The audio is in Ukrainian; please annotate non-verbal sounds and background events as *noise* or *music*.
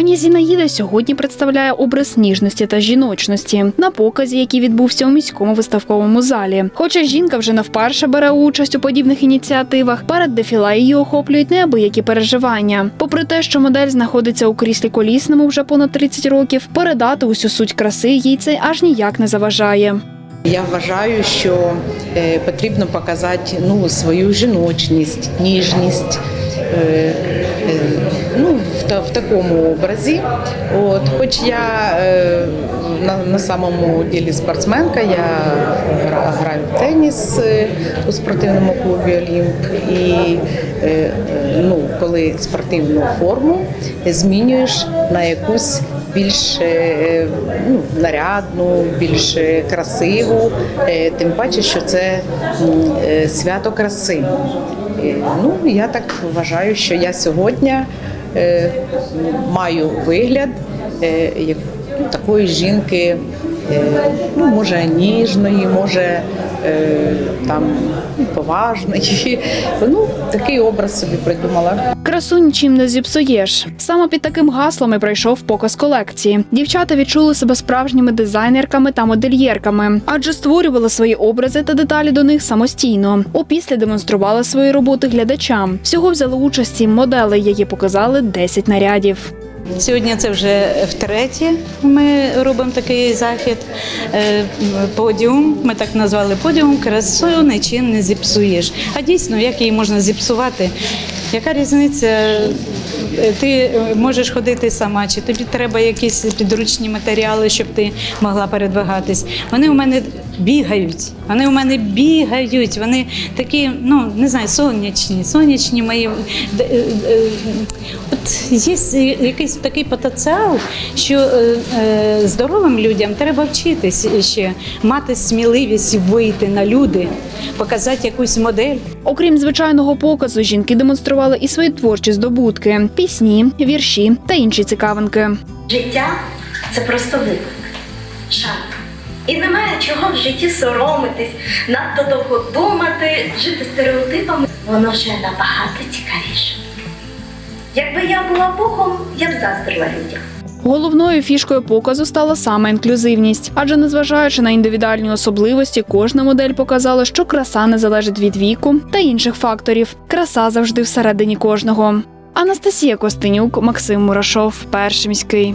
Пані Зінаїда сьогодні представляє образ ніжності та жіночності на показі, який відбувся у міському виставковому залі. Хоча жінка вже не вперше бере участь у подібних ініціативах, перед дефіле її охоплюють неабиякі переживання. Попри те, що модель знаходиться у кріслі колісному вже понад 30 років, передати усю суть краси їй це аж ніяк не заважає. Я вважаю, що е, потрібно показати ну, свою жіночність, ніжність. Ну, в, такому образі. От, хоч я е, на, на самому ділі спортсменка, я гра- граю в теніс е, у спортивному клубі Олімп. І е, ну, коли спортивну форму змінюєш на якусь більш е, ну, нарядну, більш красиву, е, тим паче, що це е, свято краси. Е, Ну, я так вважаю, що я сьогодні маю вигляд е, такої жінки, е, ну, може, ніжної, може е, там поважної. *laughs* Ну, такий образ собі придумала. Красу нічим не зіпсуєш. Саме під таким гаслом і пройшов показ колекції. Дівчата відчули себе справжніми дизайнерками та модельєрками, адже створювали свої образи та деталі до них самостійно. Опісля демонстрували свої роботи глядачам. Всього взяли участь сім моделей, які показали 10 нарядів. Сьогодні це вже втретє. Ми робимо такий захід. Е, Подіум. Ми так назвали подіум. Красою нічим не зіпсуєш. А дійсно, як її можна зіпсувати? Яка різниця? Е, Ти можеш ходити сама, чи тобі треба якісь підручні матеріали, щоб ти могла передвигатись. Вони у мене бігають. Вони у мене бігають. Вони такі, ну не знаю, сонячні, сонячні мої. Е, е, От є якийсь такий потенціал, що е, е, здоровим людям треба вчитись ще, мати сміливість вийти на люди, показати якусь модель. Окрім звичайного показу, жінки демонстрували і свої творчі здобутки: пісні, вірші та інші цікавинки. Життя це просто виклик, шанс. І немає чого в житті соромитись, надто довго думати, жити стереотипами. Воно вже набагато цікавіше. Якби я була Богом, я б заздрила людям. Головною фішкою показу стала саме інклюзивність, адже незважаючи на індивідуальні особливості, кожна модель показала, що краса не залежить від віку та інших факторів. Краса завжди всередині кожного. Анастасія Костенюк, Максим Мурашов, перший міський.